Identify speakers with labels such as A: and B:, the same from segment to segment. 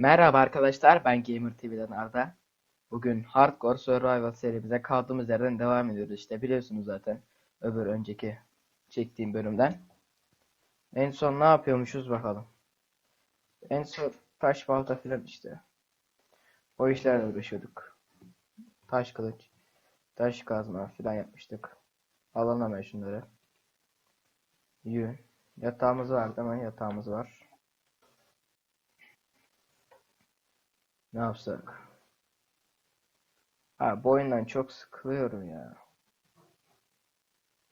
A: Merhaba arkadaşlar, ben Gamer TV'den Arda. Bugün Hardcore Survival serimize kaldığımız yerden devam ediyoruz. İşte biliyorsunuz zaten öbür önceki çektiğim bölümden. En son ne yapıyormuşuz bakalım. En son taş balta filan işte. O işlerle uğraşıyorduk. Taş kılıç, taş kazma filan yapmıştık. Alalım hemen şunları. Yün. Yatağımız var hemen yatağımız var. Ne yapsak? Ha bu oyundan çok sıkılıyorum ya.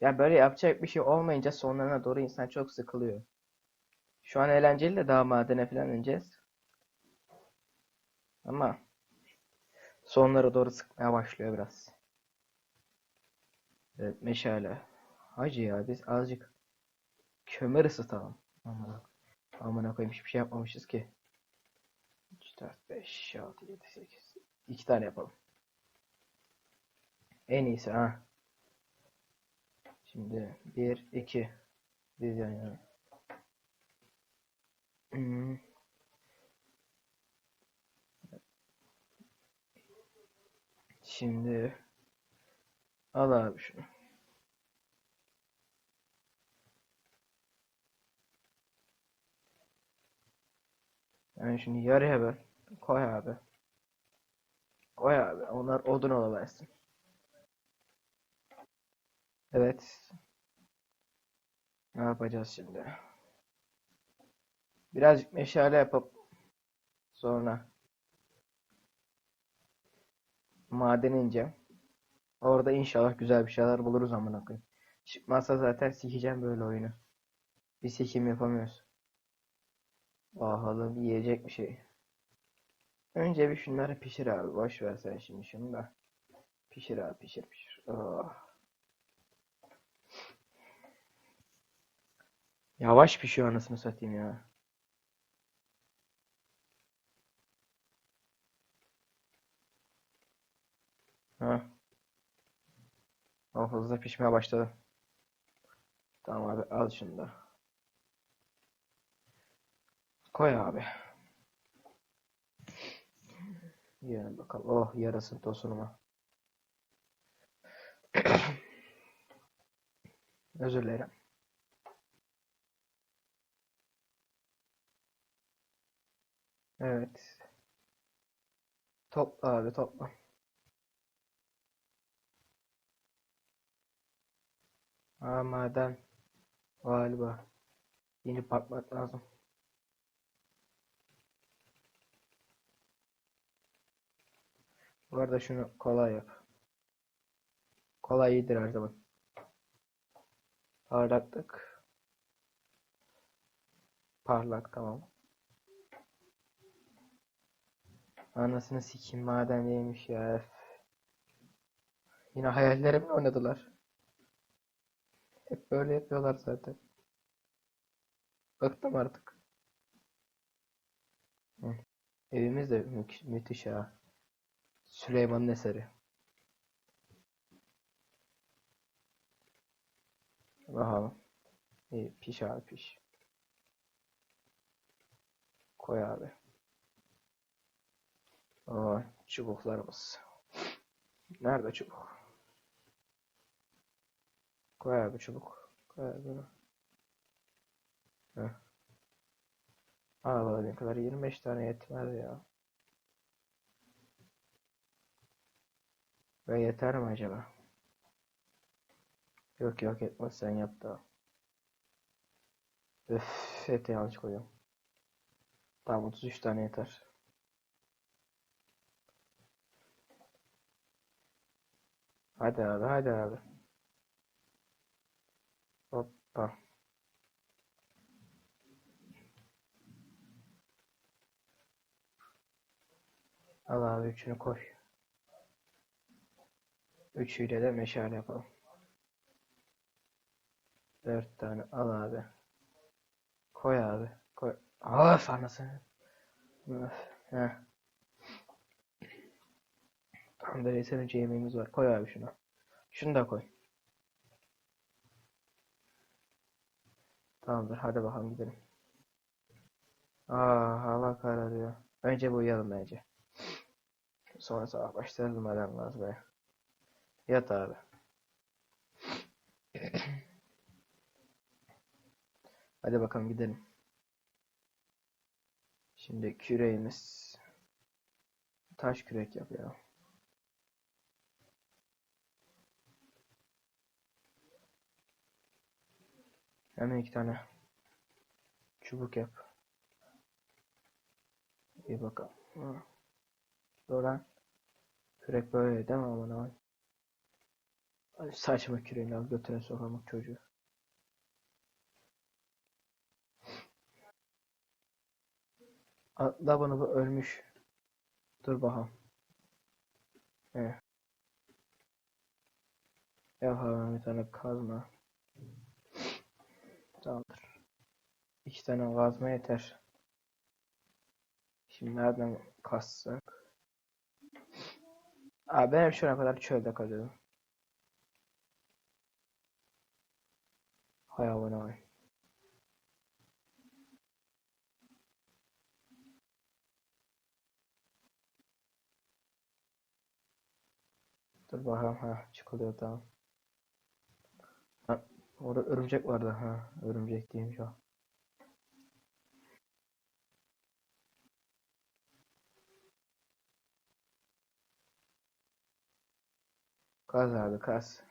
A: Ya böyle yapacak bir şey olmayınca sonlarına doğru insan çok sıkılıyor. Şu an eğlenceli de daha madene falan ineceğiz. Ama sonlara doğru sıkmaya başlıyor biraz. Evet meşale. Hacı ya biz azıcık kömür ısıtalım. Amına amına koyayım hiçbir şey yapmamışız ki. 3, 4, 5, 6, 7, 8. 2 tane yapalım. En iyisi ha. Şimdi 1, 2. Biz yan. Hmm. Şimdi al abi şunu. Yani şimdi yarıya böl. Koy abi. Koy abi. Onlar odun olaversin. Evet. Ne yapacağız şimdi? Birazcık meşale yapıp sonra maden ineceğim. Orada inşallah güzel bir şeyler buluruz amına koyayım. Çıkmazsa zaten sikeceğim böyle oyunu. Bir sikim yapamıyoruz. Bakalım yiyecek bir şey. Önce bir şunları pişir abi. Boş ver sen şimdi şunu da. Pişir abi pişir pişir. Oh. Yavaş pişiyor anasını satayım ya. Ha. O hızlı pişmeye başladı. Tamam abi al şunu da. Koy abi. Yiyelim bakalım. Oh yarasın tosunuma. Özür dilerim. Evet. Topla abi topla. Aa maden. Galiba. Yeni bakmak lazım. Bu arada şunu kolay yap. Kolay iyidir her zaman. Parlaklık. Parlak tamam. Anasını sikeyim maden değilmiş ya. Yine hayallerimle oynadılar. Hep böyle yapıyorlar zaten. Bıktım artık. Hı. Evimiz de mü müthiş ha. Süleyman'ın eseri. Bakalım. İyi, piş abi piş. Koy abi. Aa, çubuklarımız. Nerede çubuk? Koy abi çubuk. Koy abi. Heh. Aa, ne kadar 25 tane yetmez ya. Ve yeter mi acaba? Yok yok etmez sen yap da. Öf eti yanlış koyuyorum. Tamam 33 tane yeter. Hadi abi hadi abi. Hoppa. Al abi üçünü koy. Üçüyle de meşale yapalım. Dört tane al abi. Koy abi. Koy. Of anasını. Of. Heh. Tam da yeterince yemeğimiz var. Koy abi şunu. Şunu da koy. Tamamdır. Hadi bakalım gidelim. Aa hava kararıyor. Önce bir uyuyalım bence. Sonra sabah başlarız madem lazım be. Yat abi. Hadi bakalım gidelim. Şimdi küreğimiz taş kürek yap ya. Hemen iki tane çubuk yap. İyi bakalım. Doğru. Kürek böyle değil mi aman aman. Saçma küreğini al götüne sokamak çocuğu. Atla bunu bu ölmüş. Dur bakalım. Evet. Yapalım bir tane kazma. Tamamdır. İki tane kazma yeter. Şimdi nereden kazsak? Abi ben hep şuna kadar çölde kalıyorum. Hay abone ol. Dur bakalım ha çıkılıyor tamam. Ha, orada örümcek vardı ha. Örümcek değilmiş o. Kaz abi kaz.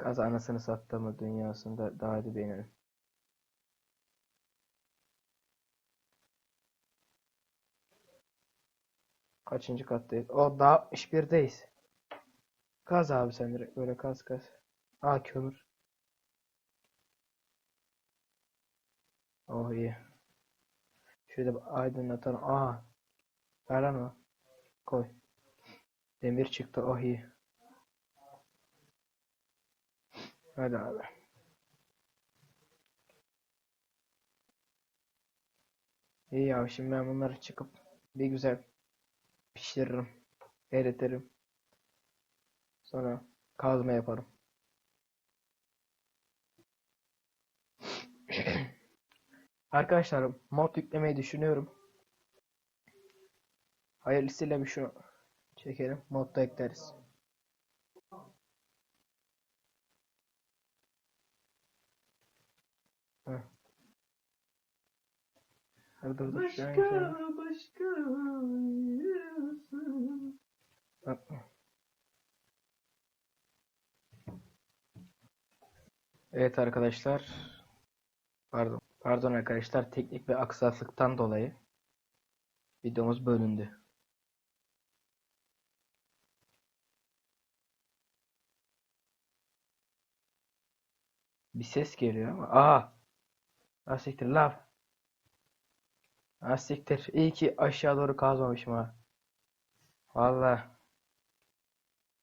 A: Kaz anasını sattığımı dünyasında daha da beğenirim. Kaçıncı kattayız? O daha 61'deyiz. Kaz abi sen direkt böyle kaz kaz. Aa kömür. Oh iyi. Şöyle bir aydınlatalım. Aa. Ver lan o. Koy. Demir çıktı. Oh iyi. Hadi abi. İyi ya şimdi ben bunları çıkıp bir güzel pişiririm. Eritirim. Sonra kazma yaparım. Arkadaşlar mod yüklemeyi düşünüyorum. Hayırlısıyla bir şunu çekelim. Modda ekleriz. Dur.
B: Başka
A: şöyle-
B: başka.
A: Evet arkadaşlar. Pardon. Pardon arkadaşlar. Teknik ve aksaklıktan dolayı videomuz bölündü. Bir ses geliyor ama. Aa! Ha siktir lav. Ha. İyi ki aşağı doğru kazmamışım ha. Valla.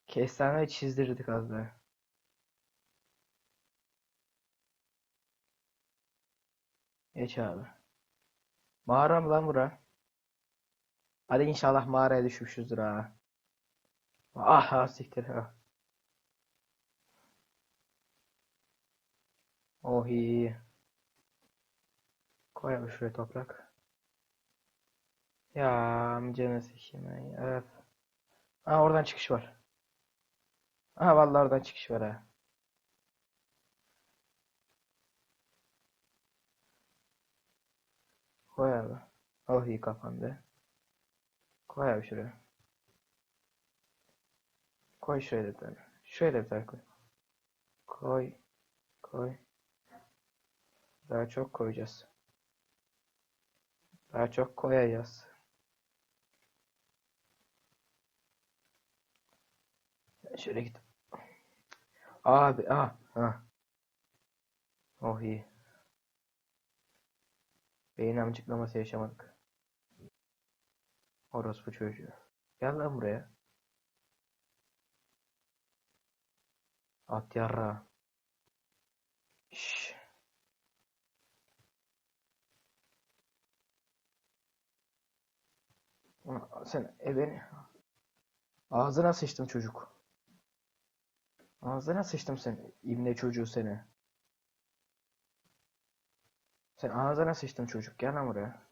A: Kestane çizdirdik az daha. Geç abi. Mağara mı lan bura? Hadi inşallah mağaraya düşmüşüzdür ha. Ah ha ha. Oh iyi. Koy abi şuraya toprak. Ya amcanı sikeyim. Evet. Ha oradan çıkış var. Ha vallahi oradan çıkış var ha. Koy abi. Oh iyi kapandı. Koy abi şuraya. Koy şöyle bir tane. Şöyle bir tane koy. Koy. Koy. Daha çok koyacağız. Daha çok koyacağız. Şöyle git. Abi ah ha. Oh iyi. Beyin amcıklaması yaşamadık. Orospu çocuğu. Gel lan buraya. At yarra. Şşş. Sen ebeni. Ağzına sıçtım çocuk. Ağzına sıçtım sen. İbne çocuğu seni. Sen ağzına sıçtım çocuk. Gel lan buraya.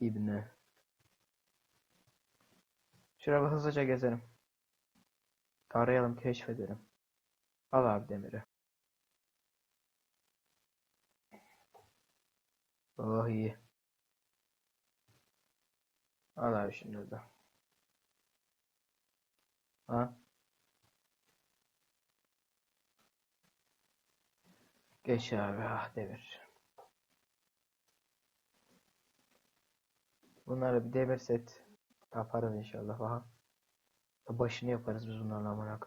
A: İbni. Şuraya hızlıca gezelim. Arayalım, keşfedelim. Al abi demiri. Oh iyi. Al abi şimdi de. Ha? Geç abi ah demir. Bunlara bir demir set yaparız inşallah. Aha. Başını yaparız biz bunlarla amına.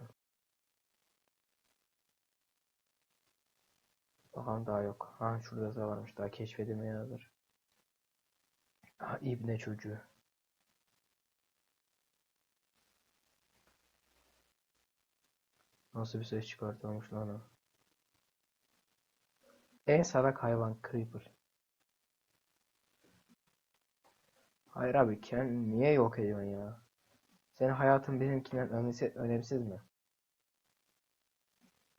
A: Bakalım daha yok. Ha şurada da varmış daha keşfedilmeyen hazır. Ha ibne çocuğu. Nasıl bir ses çıkartılmış lan o? En salak hayvan Creeper. Hayır abi kendini niye yok ediyorsun ya? Senin hayatın benimkinden önemsiz, önemsiz mi?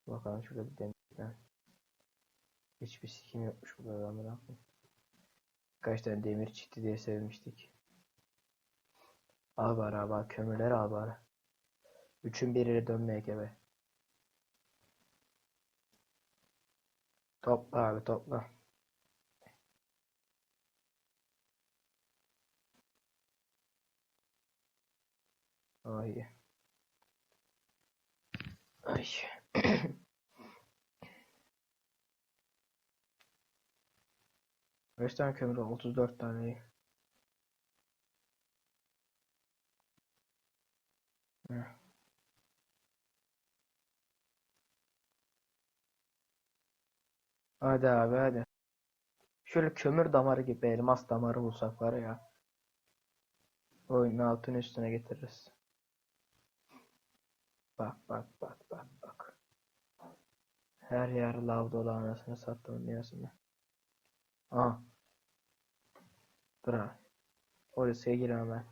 A: Bakalım şurada bir demirden. Hiçbir sikim yokmuş burada adamın Kaç tane demir çıktı diye sevmiştik. Al bari abi al, kömürleri al bari. Üçün biriyle dönmeye gebe. Topla abi topla. Ay. Ay. Kaç tane kömür var? 34 tane. Hadi abi hadi. Şöyle kömür damarı gibi elmas damarı bulsak var ya. Oyunun altını üstüne getiririz. Bak bak bak bak bak. Her yer lav dolu anasını sattım dünyasında. Aha. Dur ha. Oraya giremem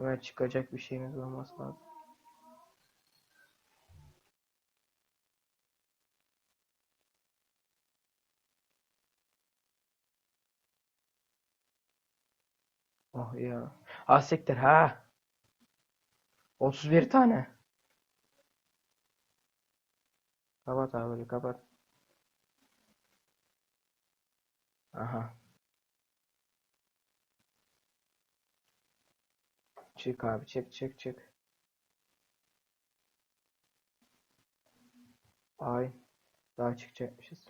A: Hemen çıkacak bir şeyimiz olması lazım. Oh ya. Ha siktir ha. 31 tane. Kapat abi kapat. Aha. Çık abi çık çık çık. Ay. Daha çıkacakmışız.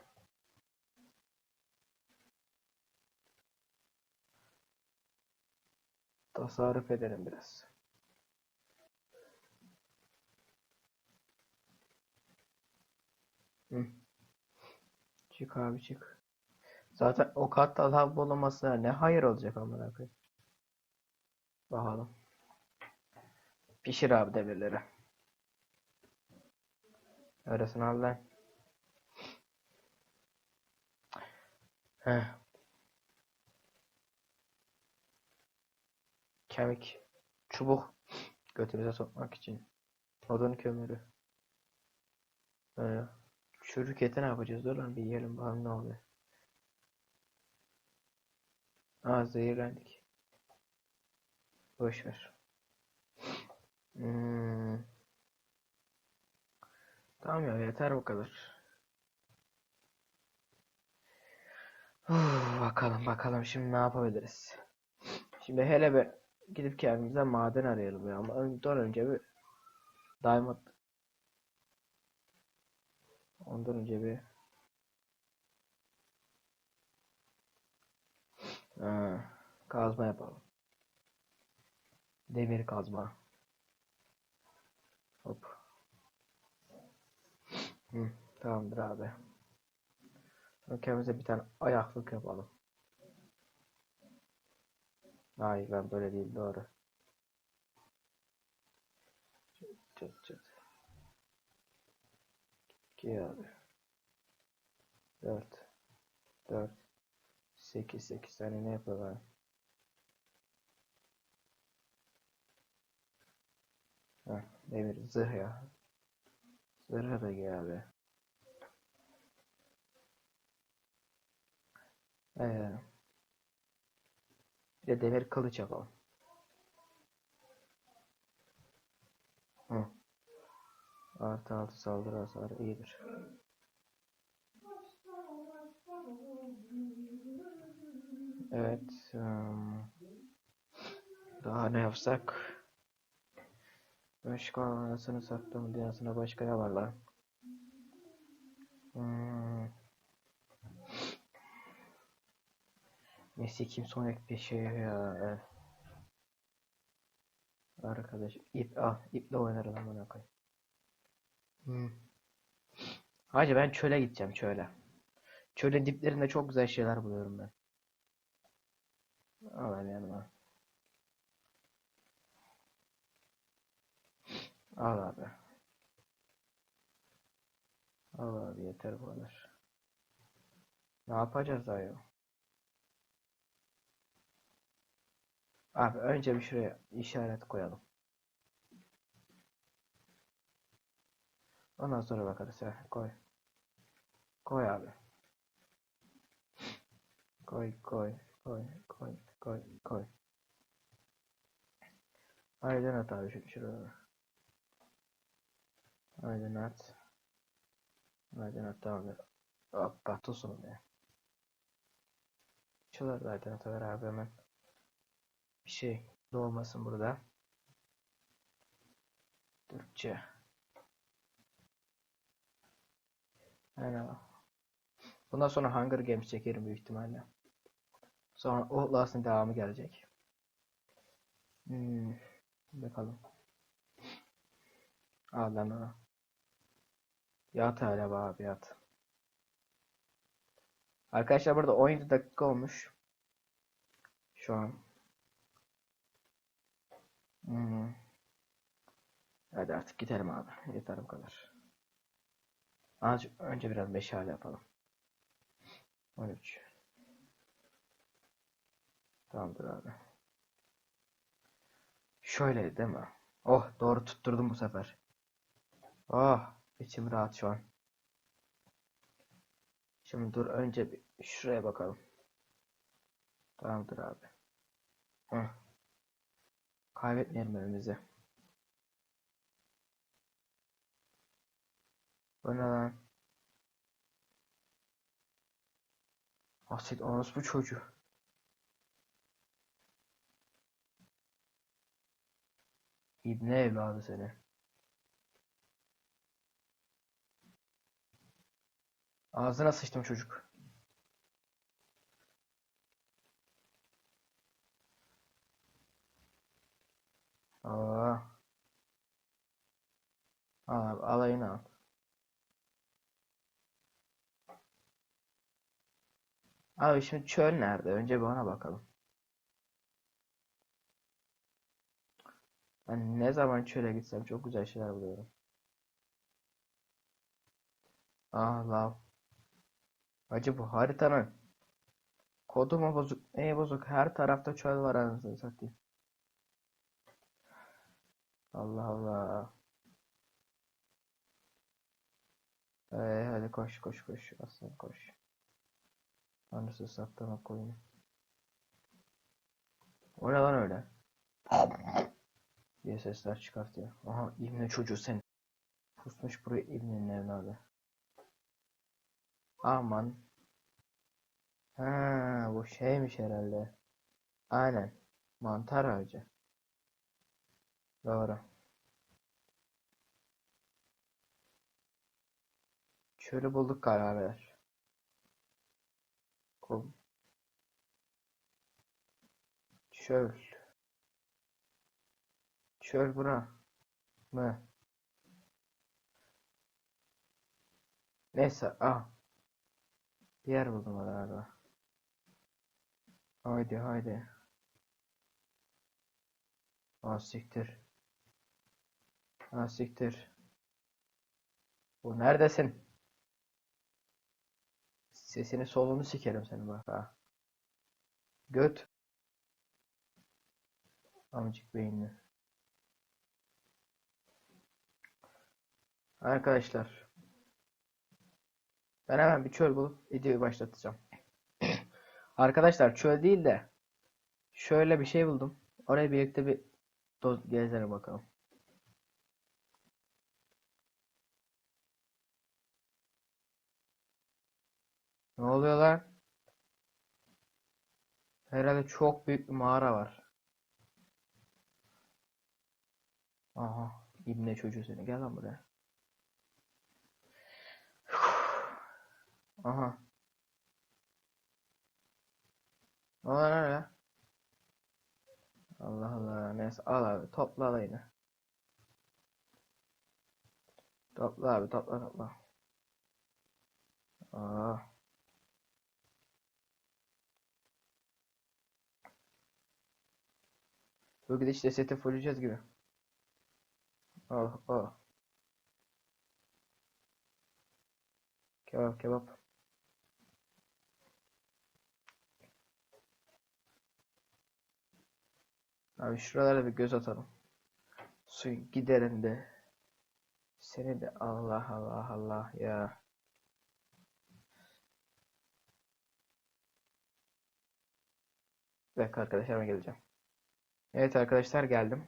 A: Tasarruf edelim biraz. Hı. Çık abi çık. Zaten o katta lav bulamasına ne hayır olacak amına koyayım. Bakalım. Pişir abi demirleri. Öylesine al lan. Kemik. Çubuk. Götümüze sokmak için. Odun kömürü. Ee, çürük eti ne yapacağız? Dur lan bir yiyelim bakalım ne oluyor. Aa zehirlendik. Boş ver. Hmm. Tamam ya yeter bu kadar. Uf, bakalım bakalım şimdi ne yapabiliriz. Şimdi hele bir gidip kendimize maden arayalım ya ama ondan önce bir diamond ondan önce bir ha, kazma yapalım. Demir kazma. Hop. Hı, tamamdır abi. Sonra bir tane ayaklık yapalım. Hayır ben böyle değil doğru. Çıt çıt. İki abi. Dört. Dört. Sekiz. Sekiz tane ne yapıyorlar? Demir zırh ya. Zırha da gel abi. Ee, bir de demir kılıç yapalım. Hı. Artı altı saldırı hasarı iyidir. Evet. Um, daha ne yapsak? Başka anasını sattım dünyasına başka ne var lan? Hmm. Messi kim Sonic peşiyor ya. eh. Arkadaş ip ah iple oynarım amına koyayım. Hmm. Hacı ben çöle gideceğim çöle. Çölün diplerinde çok güzel şeyler buluyorum ben. Al yanıma. Al abi. Al abi yeter bu kadar. Ne yapacağız ayol? Abi önce bir şuraya işaret koyalım. Ondan sonra bakarız ya. Koy. Koy abi. Koy koy koy koy koy koy. Aydınlat abi şu şurada. Aydınlat. Aydınlat tamamdır. Hoppa tosunum ya. Şuraları da aydınlat ver abi hemen. Bir şey doğmasın burada. Türkçe. Aynen. Bundan sonra Hunger Games çekerim büyük ihtimalle. Sonra Outlast'ın devamı gelecek. Hmm, bakalım. Al lan ona. Yat hala abi yat. Arkadaşlar burada 17 dakika olmuş. Şu an. Hmm. Hadi artık gidelim abi. Yeter bu kadar. Azıcık önce biraz meşale yapalım. 13. Tamamdır abi. Şöyle değil mi? Oh doğru tutturdum bu sefer. Oh içim rahat şu an. Şimdi dur önce bir şuraya bakalım. Tamamdır abi. Heh. Kaybetmeyelim önümüzü. Bu ne lan? Asit orospu çocuğu. İbne evladı seni. Ağzına sıçtım çocuk. Aa. Al abi alayını al. Abi şimdi çöl nerede? Önce bir ona bakalım. Ben ne zaman çöle gitsem çok güzel şeyler buluyorum. Ah lav. Acı bu haritanın kodu mu bozuk? Neyi bozuk? Her tarafta çöl var anasını satayım. Allah Allah. Ee, hadi koş koş koş. Aslan koş. Tanrısı saklama koyunu. O ne lan öyle? diye sesler çıkartıyor. Aha İbne çocuğu sen. Pusmuş buraya İbne'nin evladı. Aman. Ha bu şeymiş herhalde. Aynen. Mantar ağacı. Doğru. Çölü bulduk galiba beyler. Kum. Çöl. Çöl bura mı? Neyse ah. Yer buldum galiba. Haydi haydi. Ah siktir. Ah siktir. Bu neredesin? Sesini solunu sikerim senin bak ha. Göt. Amcık beyinli. Arkadaşlar. Ben hemen bir çöl bulup videoyu başlatacağım. Arkadaşlar çöl değil de şöyle bir şey buldum. Oraya birlikte bir doz gezelim bakalım. Ne oluyor lan? Herhalde çok büyük bir mağara var. Aha, İbne çocuğu seni. Gel lan buraya. Aha. O ne ya? Allah Allah. Neyse al abi. Topla alayını. Topla abi. Topla topla. Aa. Bu gidişle seti fulleyeceğiz gibi. Oh oh. Kebap kebap. Abi şuralara bir göz atalım. Su giderim de. Seni de Allah Allah Allah ya. Bir dakika arkadaşlar ben geleceğim. Evet arkadaşlar geldim.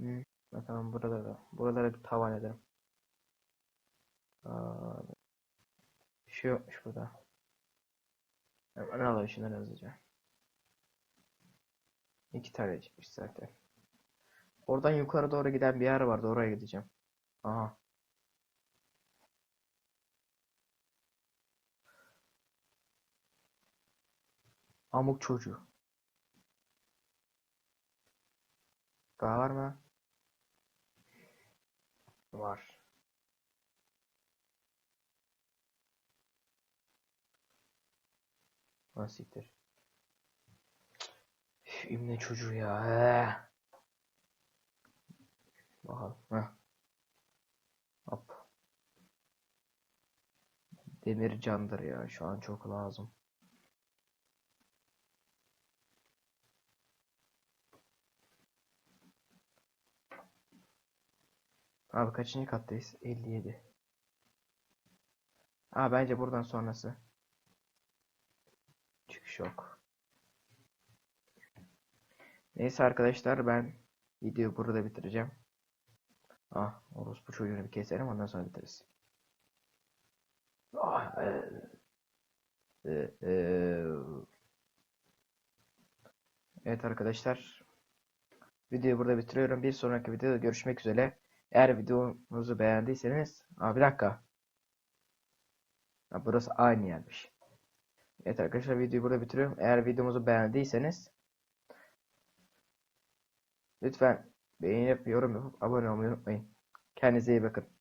A: Hı, bakalım burada da. Buraları bir tavan edelim. Aa, bir şey yokmuş burada. Hemen alalım şunları hızlıca. İki tane çıkmış zaten. Oradan yukarı doğru giden bir yer vardı. Oraya gideceğim. Aha. Amuk çocuğu. Daha var mı? Var. Nasiptir. İmne çocuğu ya. Bakalım. Heh. Hop. Demir candır ya. Şu an çok lazım. Abi kaçıncı kattayız? 57. Aa bence buradan sonrası. Çıkış yok. Neyse arkadaşlar ben videoyu burada bitireceğim. Ah orospu çocuğunu bir keserim ondan sonra bitiririz. Ah, e, e, e. Evet arkadaşlar. Videoyu burada bitiriyorum. Bir sonraki videoda görüşmek üzere. Eğer videomuzu beğendiyseniz... Aa, bir dakika. Ha, burası aynı yermiş. Evet arkadaşlar videoyu burada bitiriyorum. Eğer videomuzu beğendiyseniz lütfen beğenip yorum yapıp abone olmayı unutmayın. Kendinize iyi bakın.